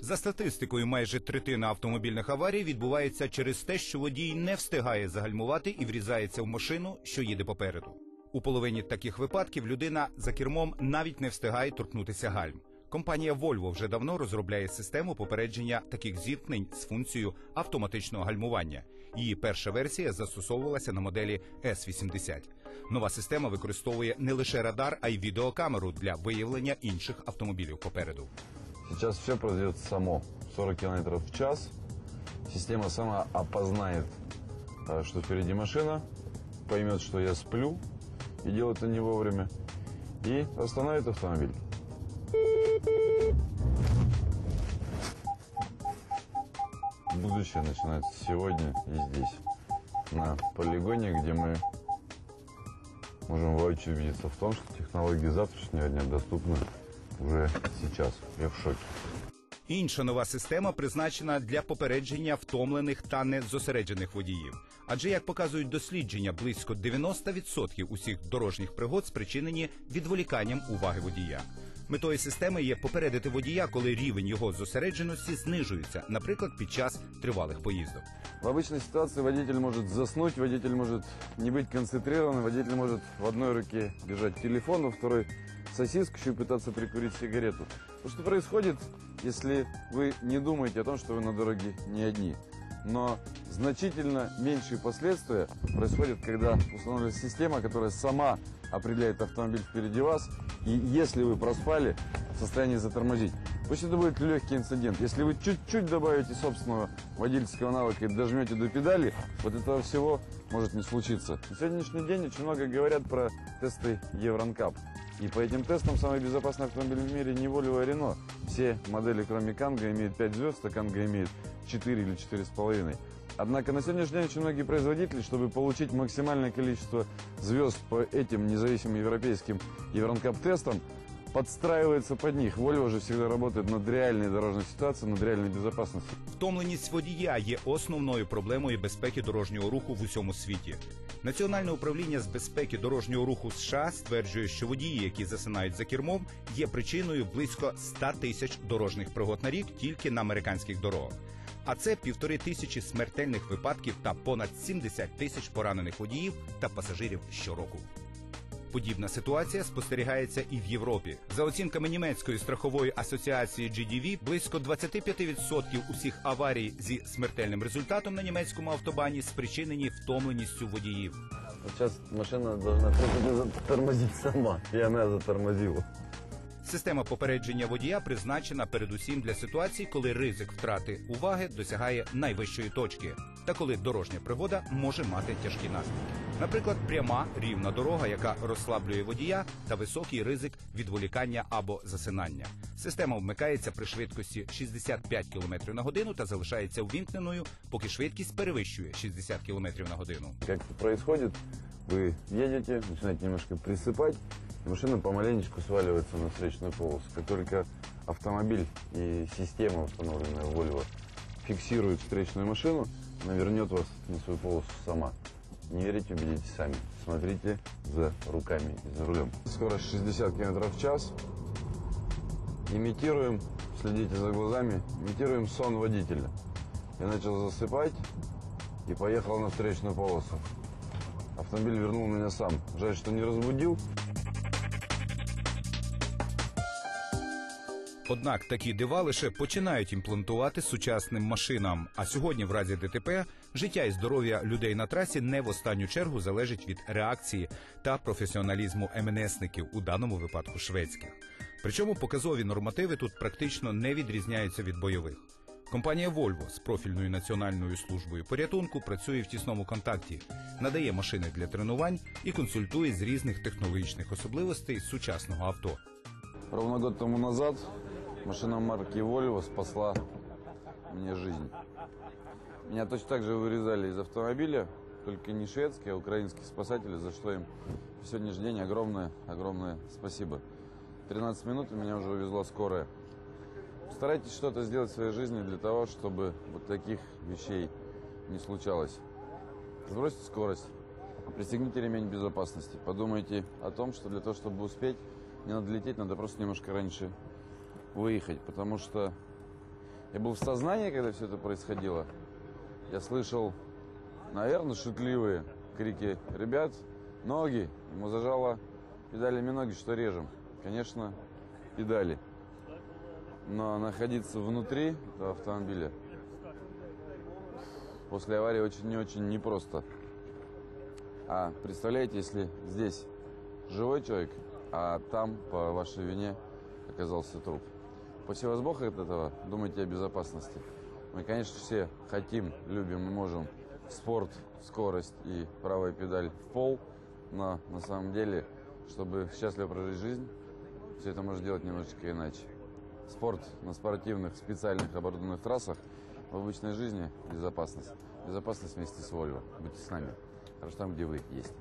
За статистикою, майже третина автомобільних аварій відбувається через те, що водій не встигає загальмувати і врізається в машину, що їде попереду. У половині таких випадків людина за кермом навіть не встигає торкнутися гальм. Компанія Volvo вже давно розробляє систему попередження таких зіткнень з функцією автоматичного гальмування. Її перша версія застосовувалася на моделі S80. Нова система використовує не лише радар, а й відеокамеру для виявлення інших автомобілів попереду. Сейчас все произойдет само. 40 км в час. Система сама опознает, э, что впереди машина, поймет, что я сплю и делает это не вовремя, и остановит автомобиль. Будущее начинается сегодня и здесь, на полигоне, где мы можем воочию убедиться в том, что технологии завтрашнего дня доступны уже сейчас. Я в шокі. Інша нова система призначена для попередження втомлених та незосереджених водіїв. Адже, як показують дослідження, близько 90% усіх дорожніх пригод спричинені відволіканням уваги водія. Метою системи є попередити водія, коли рівень його зосередженості знижується, наприклад, під час тривалих поїздок. В обычной ситуации водитель может заснуть, водитель может не быть концентрированным, водитель может в одной руке держать телефон, во второй сосиску еще и пытаться прикурить сигарету. Вот что происходит, если вы не думаете о том, что вы на дороге не одни. Но значительно меньшие последствия происходят, когда устанавливается система, которая сама определяет автомобиль впереди вас, и если вы проспали, состоянии затормозить. Пусть это будет легкий инцидент. Если вы чуть-чуть добавите собственного водительского навыка и дожмете до педали, вот этого всего может не случиться. На сегодняшний день очень много говорят про тесты Евронкап. И по этим тестам самый безопасный автомобиль в мире не Volvo, а Renault. Все модели, кроме Канга, имеют 5 звезд, а Канга имеет 4 или 4,5. Однако на сегодняшний день очень многие производители, чтобы получить максимальное количество звезд по этим независимым европейским Евронкап-тестам, подстраивается под них. Volvo же всегда работает над реальной дорожной ситуацией, над реальной безопасностью. Втомленість водія є основною проблемою безпеки дорожнього руху в усьому світі. Національне управління з безпеки дорожнього руху США стверджує, що водії, які засинають за кермом, є причиною близько 100 тисяч дорожніх пригод на рік тільки на американських дорогах. А це півтори тисячі смертельних випадків та понад 70 тисяч поранених водіїв та пасажирів щороку. Подібна ситуація спостерігається і в Європі. За оцінками німецької страхової асоціації GDV, близько 25% усіх аварій зі смертельним результатом на німецькому автобані спричинені втомленістю водіїв. Зараз машина повинна тормозити сама, Я не затормозила. Система попередження водія призначена передусім для ситуацій, коли ризик втрати уваги досягає найвищої точки, та коли дорожня пригода може мати тяжкі наслідки. Наприклад, пряма рівна дорога, яка розслаблює водія, та високий ризик відволікання або засинання. Система вмикається при швидкості 65 км на годину та залишається увімкненою, поки швидкість перевищує 60 км на годину. Как это происходит? Вы едете, начинаете немножко присыпать, и Машина помаленечку сваливается на встречную полосу. Как только автомобиль и система, установленная в Volvo, фиксирует встречную машину, она вернет вас на свою полосу сама. Не верите, убедитесь сами. Смотрите за руками и за рулем. Скорость 60 км в час. Имитируем, следите за глазами, имитируем сон водителя. Я начал засыпать и поехал на встречную полосу. Автомобиль вернул меня сам. Жаль, что не разбудил. Однак такі дива лише починають імплантувати сучасним машинам. А сьогодні, в разі ДТП, життя і здоров'я людей на трасі не в останню чергу залежить від реакції та професіоналізму МНСників, у даному випадку шведських. Причому показові нормативи тут практично не відрізняються від бойових. Компанія Volvo з профільною національною службою порятунку працює в тісному контакті, надає машини для тренувань і консультує з різних технологічних особливостей сучасного авто. Ровно год тому назад машина марки Volvo спасла мне жизнь. Меня точно так же вырезали из автомобиля, только не шведские, а украинские спасатели, за что им в сегодняшний день огромное, огромное спасибо. 13 минут и меня уже увезла скорая. Старайтесь что-то сделать в своей жизни для того, чтобы вот таких вещей не случалось. Сбросьте скорость, пристегните ремень безопасности, подумайте о том, что для того, чтобы успеть, не надо лететь, надо просто немножко раньше выехать, потому что Я был в сознании, когда все это происходило. Я слышал, наверное, шутливые крики ребят. Ноги. Ему зажало педалями ноги, что режем. Конечно, педали. Но находиться внутри этого автомобиля после аварии очень не очень непросто. А представляете, если здесь живой человек, а там по вашей вине оказался труп. После вас Бог от этого думайте о безопасности. Мы, конечно, все хотим, любим и можем спорт, скорость и правая педаль в пол, но на самом деле, чтобы счастливо прожить жизнь, все это можно делать немножечко иначе. Спорт на спортивных, специальных оборудованных трассах, в обычной жизни безопасность. Безопасность вместе с Вольво. Будьте с нами. Хорошо там, где вы есть.